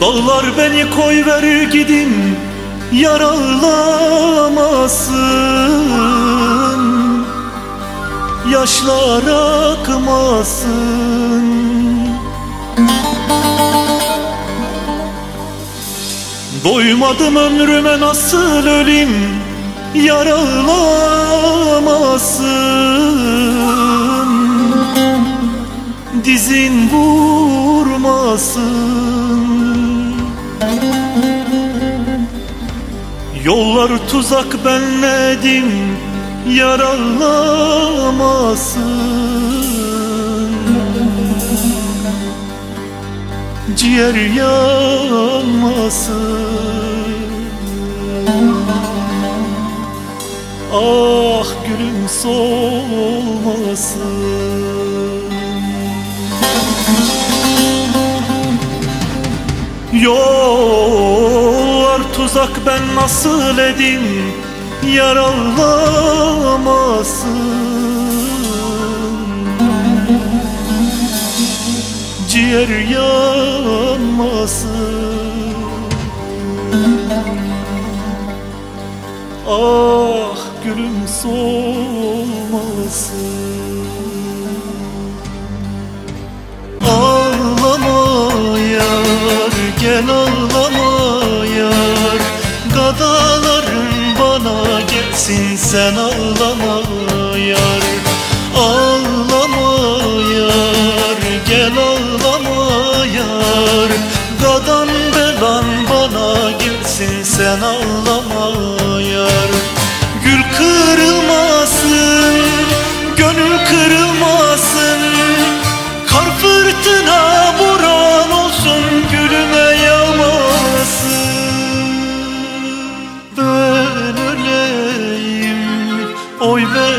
Dağlar beni koy ver gidim yaralamasın Yaşlar akmasın. Doymadım ömrüme nasıl öleyim? Ölüm yaralamasın. Dizin vurmasın. Yollar tuzak benledim yaralamasın. Ciğer yanmasın Ah gülüm solmasın. Yollar tuzak ben nasıl edim yaralamasın Ciğer yanmasın. Ah gülüm solmasın. Ağlama yar gel ağlama yar. Gadaların bana gelsin sen ağlama yar. Ağlama yar gel ağlama yar. Gadan belan bana gelsin sen ağlama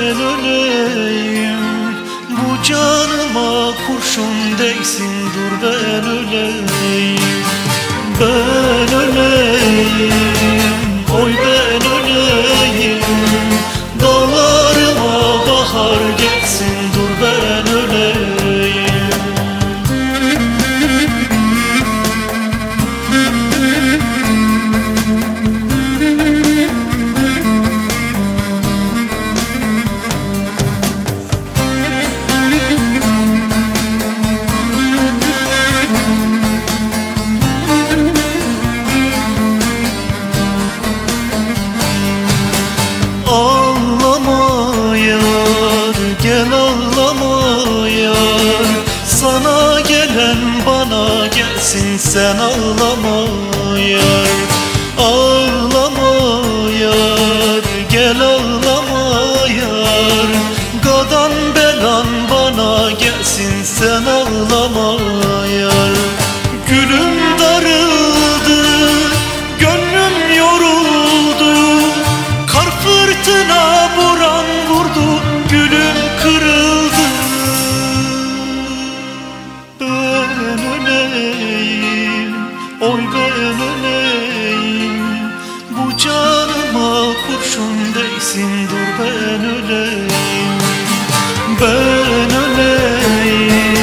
ben öleyim. Bu canıma kurşun değsin dur ben öleyim. Ben öleyim, gelen bana gelsin sen ağlama yar Ağlama yar gel ağlama yar Gadan belan bana gelsin sen değsin Dur ben öleyim Ben öleyim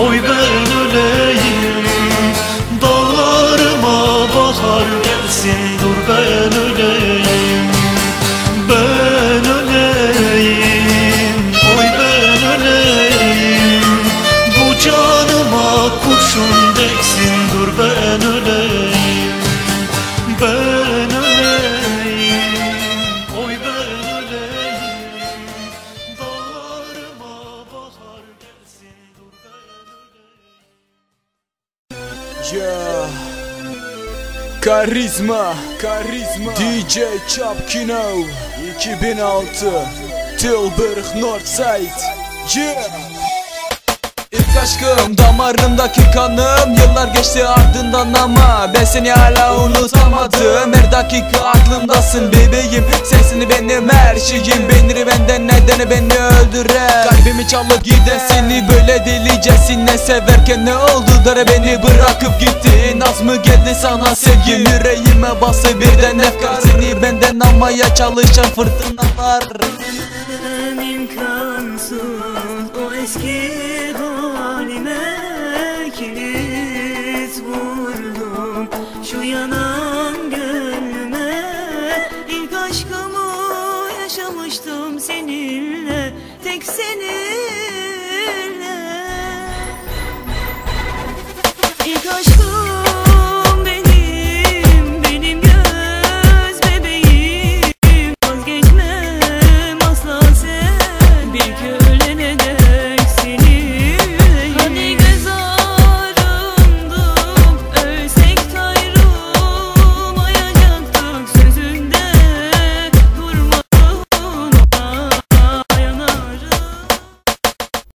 Oy ben öleyim. Dağlarıma bahar gelsin Dur ben öleyim ben öleyim, oy ben öleyim. Bu canıma kurşun değsin, dur ben öleyim Karizma, karizma. DJ Chapkino 2006 Tilburg Northside. Yeah. İlk aşkım damarımdaki kanım. Yıllar geçti ardından ama Ben seni hala unutamadım. Her dakika aklımdasın bebeğim. Sensin benim her şeyim. Beni benden nedeni beni öldüren Kalbimi çalıp giden seni böyle delicesine Severken ne oldu? Da beni bırakıp gittin. Az mı geldi sana sevgim? Yüreğime bası birden efkar Seni benden almaya çalışan fırtınalar. İmkansız o eski Yaşamıştım seninle. Tek seni